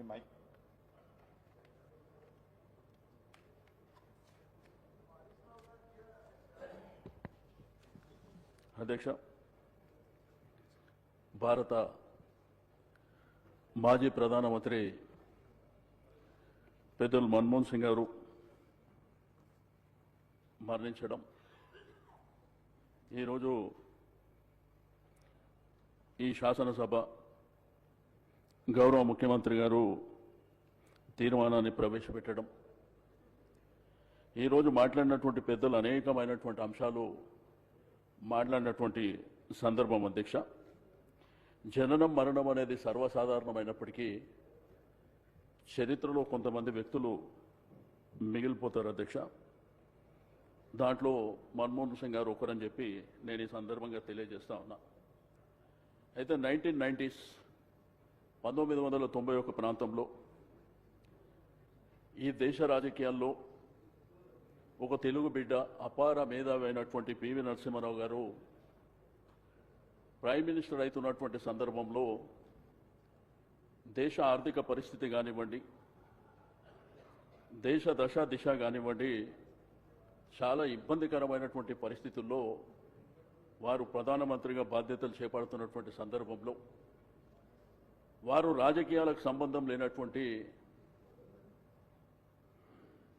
మీ mic అధ్యక్ష భారత మాజీ ప్రధానమంత్రి పెద్దలు మన్మోహన్ సింగ్ గారు మరణించడం. ఈరోజు ఈ శాసనసభ గౌరవ ముఖ్యమంత్రి గారు తీర్మానాన్ని ప్రవేశపెట్టడం. ఈరోజు మాట్లాడినటువంటి పెద్దలు అనేకమైనటువంటి అంశాలు మాట్లాడినటువంటి సందర్భం అధ్యక్ష. జననం మరణం అనేది సర్వసాధారణమైనప్పటికీ చరిత్రలో కొంతమంది వ్యక్తులు మిగిలిపోతారు అధ్యక్ష. దాంట్లో మన్మోహన్ సింగ్ గారు ఒకరని చెప్పి నేను ఈ సందర్భంగా తెలియజేస్తా ఉన్నా. అయితే నైన్టీన్ నైంటీస్ పంతొమ్మిది వందల తొంభై ఒక ప్రాంతంలో ఈ దేశ రాజకీయాల్లో ఒక తెలుగు బిడ్డ అపార మేధావి అయినటువంటి పివి నరసింహారావు గారు ప్రైమ్ మినిస్టర్ అవుతున్నటువంటి సందర్భంలో దేశ ఆర్థిక పరిస్థితి కానివ్వండి దేశ దశ దిశ కానివ్వండి చాలా ఇబ్బందికరమైనటువంటి పరిస్థితుల్లో వారు ప్రధానమంత్రిగా బాధ్యతలు చేపడుతున్నటువంటి సందర్భంలో వారు రాజకీయాలకు సంబంధం లేనటువంటి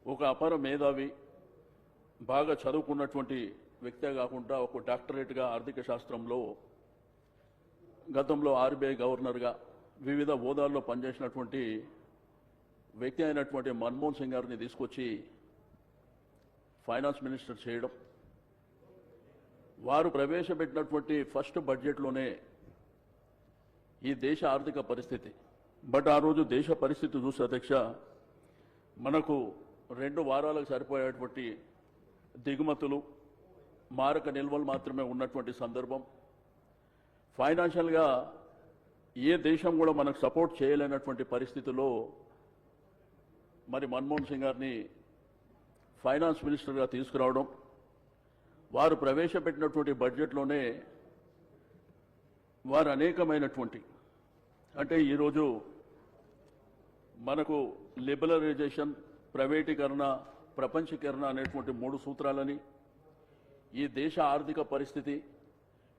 ఒక అపర మేధావి బాగా చదువుకున్నటువంటి వ్యక్తే కాకుండా ఒక డాక్టరేట్గా ఆర్థిక శాస్త్రంలో గతంలో ఆర్బీఐ గవర్నర్గా వివిధ హోదాల్లో పనిచేసినటువంటి వ్యక్తి అయినటువంటి మన్మోహన్ సింగ్ గారిని తీసుకొచ్చి ఫైనాన్స్ మినిస్టర్ చేయడం. వారు ప్రవేశపెట్టినటువంటి ఫస్ట్ బడ్జెట్లోనే ఈ దేశ ఆర్థిక పరిస్థితి. బట్ ఆ రోజు దేశ పరిస్థితి చూసి అధ్యక్ష మనకు రెండు వారాలకు సరిపోయేటువంటి దిగుమతులు మారక నిల్వలు మాత్రమే ఉన్నటువంటి సందర్భం. ఫైనాన్షియల్గా ఏ దేశం కూడా మనకు సపోర్ట్ చేయలేనటువంటి పరిస్థితుల్లో మరి మన్మోహన్ సింగ్ గారిని ఫైనాన్స్ మినిస్టర్గా తీసుకురావడం వారు ప్రవేశపెట్టినటువంటి బడ్జెట్లోనే వారు అనేకమైనటువంటి అంటే ఈరోజు మనకు లిబరలైజేషన్ ప్రైవేటీకరణ ప్రపంచీకరణ అనేటువంటి మూడు సూత్రాలని ఈ దేశ ఆర్థిక పరిస్థితి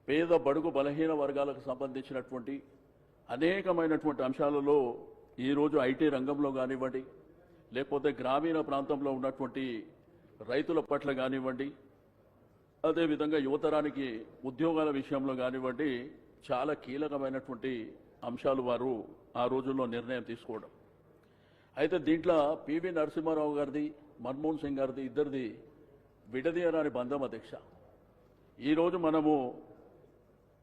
పేద బడుగు బలహీన వర్గాలకు సంబంధించినటువంటి అనేకమైనటువంటి అంశాలలో ఈరోజు ఐటీ రంగంలో కానివ్వండి లేకపోతే గ్రామీణ ప్రాంతంలో ఉన్నటువంటి రైతుల పట్ల కానివ్వండి అదేవిధంగా యువతరానికి ఉద్యోగాల విషయంలో కానివ్వండి చాలా కీలకమైనటువంటి అంశాలు వారు ఆ రోజుల్లో నిర్ణయం తీసుకోవడం. అయితే దీంట్లో పివి నరసింహారావు గారిది మన్మోహన్ సింగ్ గారిది ఇద్దరిది విడదీయరాని బంధం అధ్యక్ష. ఈరోజు మనము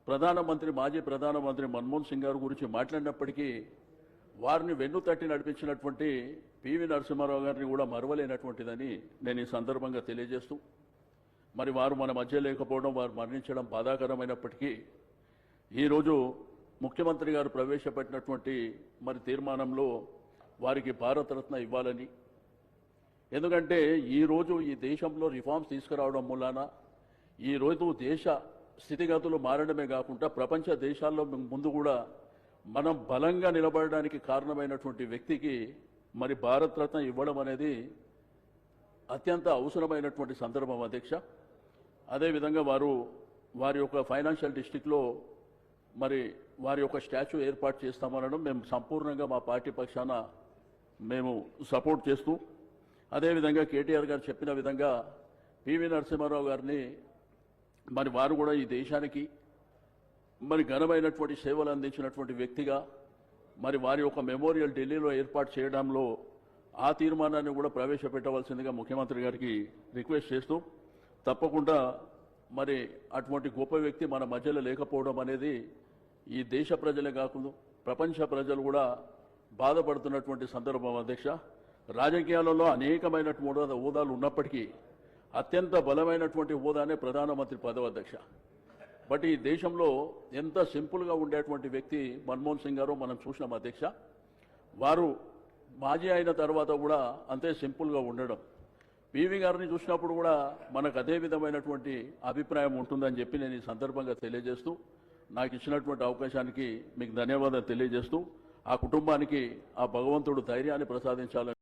ప్రధానమంత్రి మాజీ ప్రధానమంత్రి మన్మోహన్ సింగ్ గారి గురించి మాట్లాడినప్పటికీ వారిని వెన్ను తట్టి నడిపించినటువంటి పివి నరసింహారావు గారిని కూడా మరవలేనటువంటిదని నేను ఈ సందర్భంగా తెలియజేస్తూ మరి వారు మన మధ్య లేకపోవడం వారు మరణించడం బాధాకరమైనప్పటికీ ఈరోజు ముఖ్యమంత్రి గారు ప్రవేశపెట్టినటువంటి మరి తీర్మానంలో వారికి భారతరత్న ఇవ్వాలని. ఎందుకంటే ఈరోజు ఈ దేశంలో రిఫార్మ్స్ తీసుకురావడం మూలాన ఈ రోజు దేశ స్థితిగతులు మారడమే కాకుండా ప్రపంచ దేశాల్లో ముందు కూడా మనం బలంగా నిలబడడానికి కారణమైనటువంటి వ్యక్తికి మరి భారతరత్న ఇవ్వడం అనేది అత్యంత అవసరమైనటువంటి సందర్భం అధ్యక్ష. అదేవిధంగా వారు వారి యొక్క ఫైనాన్షియల్ డిస్టిక్లో మరి వారి యొక్క స్టాచ్యూ ఏర్పాటు చేస్తామనడం మేము సంపూర్ణంగా మా పార్టీ పక్షాన మేము సపోర్ట్ చేస్తూ అదేవిధంగా కేటీఆర్ గారు చెప్పిన విధంగా పివి నరసింహారావు గారిని మరి వారు కూడా ఈ దేశానికి మరి ఘనమైనటువంటి సేవలు అందించినటువంటి వ్యక్తిగా మరి వారి యొక్క మెమోరియల్ ఢిల్లీలో ఏర్పాటు చేయడంలో ఆ తీర్మానాన్ని కూడా ప్రవేశపెట్టవలసిందిగా ముఖ్యమంత్రి గారికి రిక్వెస్ట్ చేస్తూ తప్పకుండా మరి అటువంటి గొప్ప వ్యక్తి మన మధ్యలో లేకపోవడం అనేది ఈ దేశ ప్రజలే కాకుండా ప్రపంచ ప్రజలు కూడా బాధపడుతున్నటువంటి సందర్భం అధ్యక్ష. రాజకీయాలలో అనేకమైనటువంటి హోదాలు ఉన్నప్పటికీ అత్యంత బలమైనటువంటి హోదానే ప్రధానమంత్రి పదవి అధ్యక్ష. బట్ ఈ దేశంలో ఎంత సింపుల్గా ఉండేటువంటి వ్యక్తి మన్మోహన్ సింగ్ గారు మనం చూసినాం అధ్యక్ష. వారు మాజీ అయిన తర్వాత కూడా అంతే సింపుల్గా ఉండడం. పివి గారిని చూసినప్పుడు కూడా మనకు అదే విధమైనటువంటి అభిప్రాయం ఉంటుందని చెప్పి నేను ఈ సందర్భంగా తెలియజేస్తూ నాకు ఇచ్చినటువంటి అవకాశానికి మీకు ధన్యవాదాలు తెలియజేస్తూ ఆ కుటుంబానికి ఆ భగవంతుడు ధైర్యాన్ని ప్రసాదించాలని